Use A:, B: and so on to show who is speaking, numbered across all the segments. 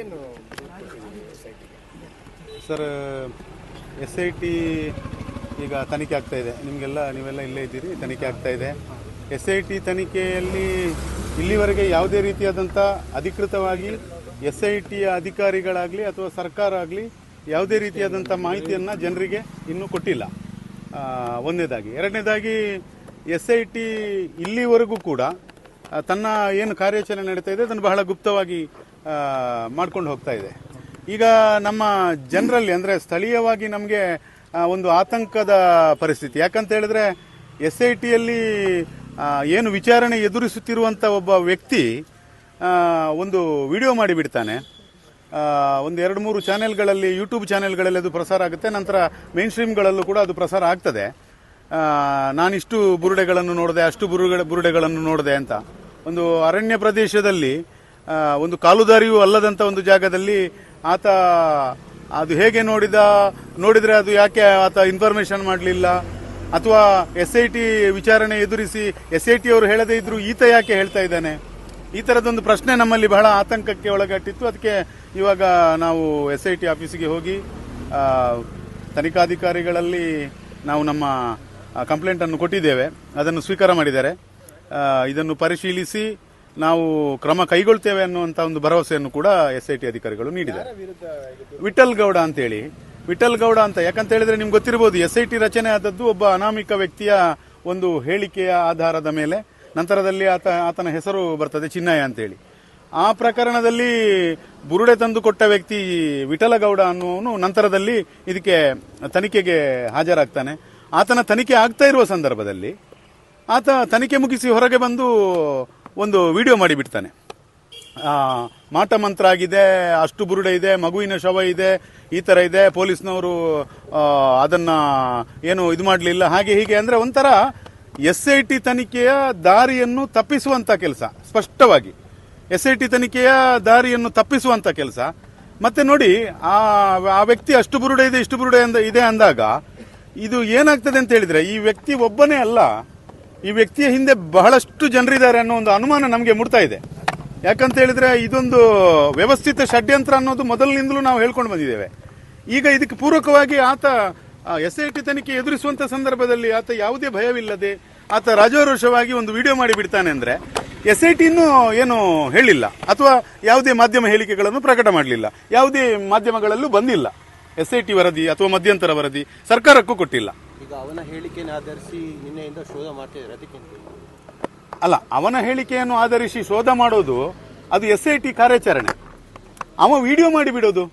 A: ಏನು
B: sir S I T ಈಗ ತನಿಖೆ ಆಗ್ತಾ ಇದೆ. ನಿಮಗೆಲ್ಲ, ನೀವೆಲ್ಲ ಇಲ್ಲೇ ಇದ್ದೀರಿ, ತನಿಖೆ ಆಗ್ತಾ ಇದೆ. ಎಸ್ ಐ ಟಿ ತನಿಖೆಯಲ್ಲಿ ಇಲ್ಲಿವರೆಗೆ ಯಾವುದೇ ರೀತಿಯಾದಂಥ ಅಧಿಕೃತವಾಗಿ ಎಸ್ ಐ ಟಿಯ ಅಧಿಕಾರಿಗಳಾಗಲಿ ಅಥವಾ ಸರ್ಕಾರ ಆಗಲಿ ಯಾವುದೇ ರೀತಿಯಾದಂಥ ಮಾಹಿತಿಯನ್ನು ಜನರಿಗೆ ಇನ್ನೂ ಕೊಟ್ಟಿಲ್ಲ. ಒಂದನೇದಾಗಿ ಎರಡನೇದಾಗಿ ಎಸ್ ಐ ಟಿ ಇಲ್ಲಿವರೆಗೂ ಕೂಡ ತನ್ನ ಏನು ಕಾರ್ಯಾಚರಣೆ ನಡೀತಾ ಇದೆ, ಅದನ್ನು ಬಹಳ ಗುಪ್ತವಾಗಿ ಮಾಡ್ಕೊಂಡು ಹೋಗ್ತಾ ಇದೆ. ಈಗ ನಮ್ಮ ಜನರಲ್ಲಿ ಅಂದರೆ ಸ್ಥಳೀಯವಾಗಿ ನಮಗೆ ಒಂದು ಆತಂಕದ ಪರಿಸ್ಥಿತಿ. ಯಾಕಂತ ಹೇಳಿದ್ರೆ ಎಸ್ ಐ ಟಿಯಲ್ಲಿ ಏನು ವಿಚಾರಣೆ ಎದುರಿಸುತ್ತಿರುವಂಥ ಒಬ್ಬ ವ್ಯಕ್ತಿ ಒಂದು ವಿಡಿಯೋ ಮಾಡಿಬಿಡ್ತಾನೆ. ಒಂದು ಎರಡು ಮೂರು ಚಾನೆಲ್ಗಳಲ್ಲಿ, ಯೂಟ್ಯೂಬ್ ಚಾನೆಲ್ಗಳಲ್ಲಿ ಅದು ಪ್ರಸಾರ ಆಗುತ್ತೆ. ನಂತರ ಮೇನ್ ಸ್ಟ್ರೀಮ್ಗಳಲ್ಲೂ ಕೂಡ ಅದು ಪ್ರಸಾರ ಆಗ್ತದೆ. ನಾನಿಷ್ಟು ಬುರುಡೆಗಳನ್ನು ನೋಡಿದೆ, ಅಷ್ಟು ಬುರುಡೆ, ಬುರುಡೆಗಳನ್ನು ನೋಡಿದೆ ಅಂತ. ಒಂದು ಅರಣ್ಯ ಪ್ರದೇಶದಲ್ಲಿ ಒಂದು ಕಾಲುದಾರಿಯೂ ಅಲ್ಲದಂತ ಒಂದು ಜಾಗದಲ್ಲಿ ಆತ ಅದು ಹೇಗೆ ನೋಡಿದ, ನೋಡಿದ್ರೆ ಅದು ಯಾಕೆ ಆತ ಇನ್ಫಾರ್ಮೇಶನ್ ಮಾಡಲಿಲ್ಲ? ಅಥವಾ ಎಸ್ ಐ ಟಿ ವಿಚಾರಣೆ ಎದುರಿಸಿ ಎಸ್ ಐ ಟಿ ಅವರು ಹೇಳದೇ ಇದ್ರು ಈತ ಯಾಕೆ ಹೇಳ್ತಾ ಇದ್ದಾನೆ? ಈ ತರದೊಂದು ಪ್ರಶ್ನೆ ನಮ್ಮಲ್ಲಿ ಬಹಳ ಆತಂಕಕ್ಕೆ ಒಳಗಟ್ಟಿತ್ತು ಅದಕ್ಕೆ ಇವಾಗ ನಾವು ಎಸ್ ಐ ಟಿ ಆಫೀಸಿಗೆ ಹೋಗಿ ತನಿಖಾಧಿಕಾರಿಗಳಲ್ಲಿ ನಾವು ನಮ್ಮ ಕಂಪ್ಲೇಂಟ್ ಅನ್ನು ಕೊಟ್ಟಿದ್ದೇವೆ. ಅದನ್ನು ಸ್ವೀಕಾರ ಮಾಡಿದ್ದಾರೆ. ಇದನ್ನು ಪರಿಶೀಲಿಸಿ ನಾವು ಕ್ರಮ ಕೈಗೊಳ್ತೇವೆ ಅನ್ನುವಂತ ಒಂದು ಭರವಸೆಯನ್ನು ಕೂಡ ಎಸ್ ಐ ಟಿ ಅಧಿಕಾರಿಗಳು ನೀಡಿದ್ದಾರೆ ವಿಠಲ್ ಗೌಡ ಅಂತೇಳಿ. ವಿಠಲ್ ಗೌಡ ಅಂತ ಯಾಕಂತ ಹೇಳಿದ್ರೆ ನಿಮ್ಗೆ ಗೊತ್ತಿರಬಹುದು ಎಸ್ ಐ ಟಿ ರಚನೆ ಆದದ್ದು ಒಬ್ಬ ಅನಾಮಿಕ ವ್ಯಕ್ತಿಯ ಒಂದು ಹೇಳಿಕೆಯ ಆಧಾರದ ಮೇಲೆ ನಂತರದಲ್ಲಿ ಆತ ಆತನ ಹೆಸರು ಬರ್ತದೆ ಚಿನ್ನಯ್ಯ ಅಂತೇಳಿ. ಆ ಪ್ರಕರಣದಲ್ಲಿ ಬುರುಡೆ ತಂದು ಕೊಟ್ಟ ವ್ಯಕ್ತಿ ವಿಠಲ ಗೌಡ ಅನ್ನುವನು ನಂತರದಲ್ಲಿ ಇದಕ್ಕೆ ತನಿಖೆಗೆ ಹಾಜರಾಗ್ತಾನೆ. ಆತನ ತನಿಖೆ ಆಗ್ತಾ ಇರುವ ಸಂದರ್ಭದಲ್ಲಿ ಆತ ತನಿಖೆ ಮುಗಿಸಿ ಹೊರಗೆ ಬಂದು ಒಂದು ವಿಡಿಯೋ ಮಾಡಿಬಿಡ್ತಾನೆ. ಮಾಟ ಮಂತ್ರ ಆಗಿದೆ, ಅಷ್ಟು ಬುರುಡೆ ಇದೆ, ಮಗುವಿನ ಶವ ಇದೆ, ಈ ತರ ಇದೆ, ಪೊಲೀಸ್ನವರು ಅದನ್ನ ಏನು ಇದು ಮಾಡಲಿಲ್ಲ, ಹಾಗೆ ಹೀಗೆ ಅಂದ್ರೆ ಒಂಥರ ಎಸ್ ಐ ಟಿ ತನಿಖೆಯ ದಾರಿಯನ್ನು ತಪ್ಪಿಸುವಂತ ಕೆಲಸ, ಸ್ಪಷ್ಟವಾಗಿ. ಎಸ್ ಐ ಟಿ ತನಿಖೆಯ ದಾರಿಯನ್ನು ತಪ್ಪಿಸುವಂತ ಕೆಲಸ. ಮತ್ತೆ ನೋಡಿ, ಆ ಆ ವ್ಯಕ್ತಿ ಅಷ್ಟು ಬುರುಡೆ ಇದೆ, ಇಷ್ಟು ಬುರುಡೆ ಇದೆ ಅಂದಾಗ, ಇದು ಏನಾಗ್ತದೆ ಅಂತ ಹೇಳಿದ್ರೆ, ಈ ವ್ಯಕ್ತಿ ಒಬ್ಬನೇ ಅಲ್ಲ ಈ ವ್ಯಕ್ತಿಯ ಹಿಂದೆ ಬಹಳಷ್ಟು ಜನರಿದ್ದಾರೆ ಅನ್ನೋ ಒಂದು ಅನುಮಾನ ನಮಗೆ ಮೂಡ್ತಾ ಇದೆ. ಯಾಕಂತ ಹೇಳಿದ್ರೆ ಇದೊಂದು ವ್ಯವಸ್ಥಿತ ಷಡ್ಯಂತ್ರ ಅನ್ನೋದು ಮೊದಲಿನಿಂದಲೂ ನಾವು ಹೇಳ್ಕೊಂಡು ಬಂದಿದ್ದೇವೆ. ಈಗ ಇದಕ್ಕೆ ಪೂರಕವಾಗಿ ಆತ ಎಸ್ ಐ ಟಿ ತನಿಖೆ ಎದುರಿಸುವಂತ ಸಂದರ್ಭದಲ್ಲಿ ಆತ ಯಾವುದೇ ಭಯವಿಲ್ಲದೆ ಆತ ರಾಜಾರೋಷವಾಗಿ ಒಂದು ವಿಡಿಯೋ ಮಾಡಿ ಬಿಡ್ತಾನೆ ಅಂದ್ರೆ ಎಸ್ ಐ ಟಿ ಇನ್ನೂ ಏನು ಹೇಳಿಲ್ಲ. ಅಥವಾ ಯಾವುದೇ ಮಾಧ್ಯಮ ಹೇಳಿಕೆಗಳನ್ನು ಪ್ರಕಟ ಮಾಡಲಿಲ್ಲ. ಯಾವುದೇ ಮಾಧ್ಯಮಗಳಲ್ಲೂ ಬಂದಿಲ್ಲ. ಎಸ್ ಐ ಟಿ ವರದಿ ಅಥವಾ ಮಧ್ಯಂತರ ವರದಿ ಸರ್ಕಾರಕ್ಕೂ ಕೊಟ್ಟಿಲ್ಲ.
C: ಅವನ ಹೇಳಿಕೆಯನ್ನು ಆಧರಿಸಿ ನಿನ್ನೆಯಿಂದ ಶೋಧ ಮಾಡ್ತಿದ್ದಾರೆ, ಅದಕ್ಕೆ
B: ಅಲ್ಲ, ಅವನ ಹೇಳಿಕೆಯನ್ನು ಆಧರಿಸಿ ಶೋಧ ಮಾಡೋದು ಅದು ಎಸ್ ಐ ಟಿ ಕಾರ್ಯಾಚರಣೆ. ಅವ ವಿಡಿಯೋ ಮಾಡಿ ಬಿಡೋದು.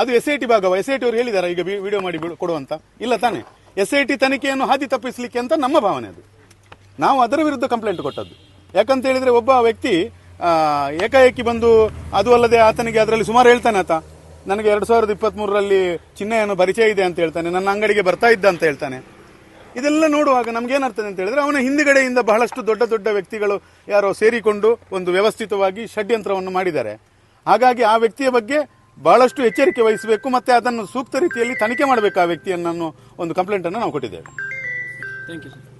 B: ಅದು ಎಸ್ ಐ ಟಿ ಭಾಗವ, ಎಸ್ ಐ ಟಿ ಅವರು ಹೇಳಿದಾರ, ಈಗ ವಿಡಿಯೋ ಮಾಡಿ ಕೊಡುವಂತ ಇಲ್ಲ ತಾನೆ. ಎಸ್ ಐ ಟಿ ತನಿಖೆಯನ್ನು ಹಾದಿ ತಪ್ಪಿಸಲಿಕ್ಕೆ ಅಂತ ನಮ್ಮ ಭಾವನೆ ಅದು. ನಾವು ಅದರ ವಿರುದ್ಧ ಕಂಪ್ಲೇಂಟ್ ಕೊಟ್ಟದ್ದು. ಯಾಕಂತ ಹೇಳಿದ್ರೆ ಒಬ್ಬ ವ್ಯಕ್ತಿ ಏಕಾಏಕಿ ಬಂದು ಅದು ಅಲ್ಲದೆ ಆತನಿಗೆ ಅದರಲ್ಲಿ ಸುಮಾರು ಹೇಳ್ತಾನೆ ಆತ. ನನಗೆ ಎರಡು ಸಾವಿರದ ಮೂರರಲ್ಲಿ ಚಿಹ್ನೆಯನ್ನು ಪರಿಚಯ ಇದೆ ಅಂತ ಹೇಳ್ತಾನೆ. ನನ್ನ ಅಂಗಡಿಗೆ ಬರ್ತಾ ಇದ್ದ ಅಂತ ಹೇಳ್ತಾನೆ. ಇದೆಲ್ಲ ನೋಡುವಾಗ ನಮ್ಗೇನಾಗ್ತದೆ ಅಂತ ಹೇಳಿದ್ರೆ ಅವನ ಹಿಂದುಗಡೆಯಿಂದ ಬಹಳಷ್ಟು ದೊಡ್ಡ ದೊಡ್ಡ ವ್ಯಕ್ತಿಗಳು ಯಾರೋ ಸೇರಿಕೊಂಡು ಒಂದು ವ್ಯವಸ್ಥಿತವಾಗಿ ಷಡ್ಯಂತ್ರವನ್ನು ಮಾಡಿದ್ದಾರೆ. ಹಾಗಾಗಿ ಆ ವ್ಯಕ್ತಿಯ ಬಗ್ಗೆ ಬಹಳಷ್ಟು ಎಚ್ಚರಿಕೆ ವಹಿಸಬೇಕು ಮತ್ತೆ ಅದನ್ನು ಸೂಕ್ತ ರೀತಿಯಲ್ಲಿ ತನಿಖೆ ಮಾಡಬೇಕು ಆ ವ್ಯಕ್ತಿಯನ್ನು ಒಂದು ಕಂಪ್ಲೇಂಟ್ ಅನ್ನು ನಾವು ಕೊಟ್ಟಿದ್ದೇವೆ.
D: Thank you